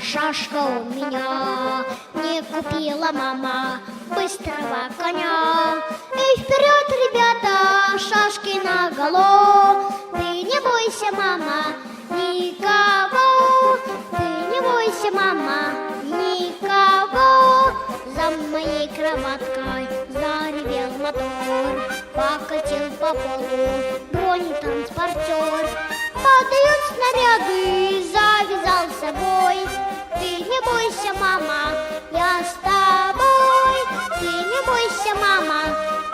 шашка у меня. Не купила мама быстрого коня. Эй, вперед, ребята, шашки на голову. Ты не бойся, мама, никого. Ты не бойся, мама, никого. За моей кроваткой заревел мотор, покатил по полу бронетранспортер. Падают снаряды, бойся, мама, я с тобой. Ты не бойся, мама,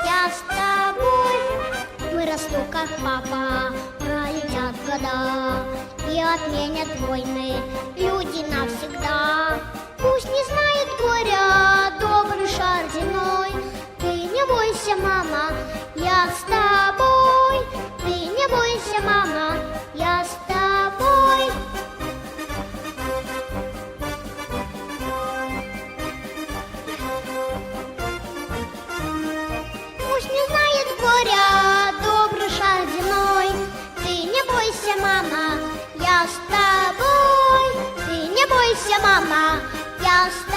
я с тобой. Вырасту, как папа, пролетят года И отменят войны люди навсегда Пусть не знает горя добрый шар Ты не бойся, мама, я с тобой Пусть не знает горя добрый шар земной Ты не бойся, мама, я с тобой. Ты не бойся, мама, я с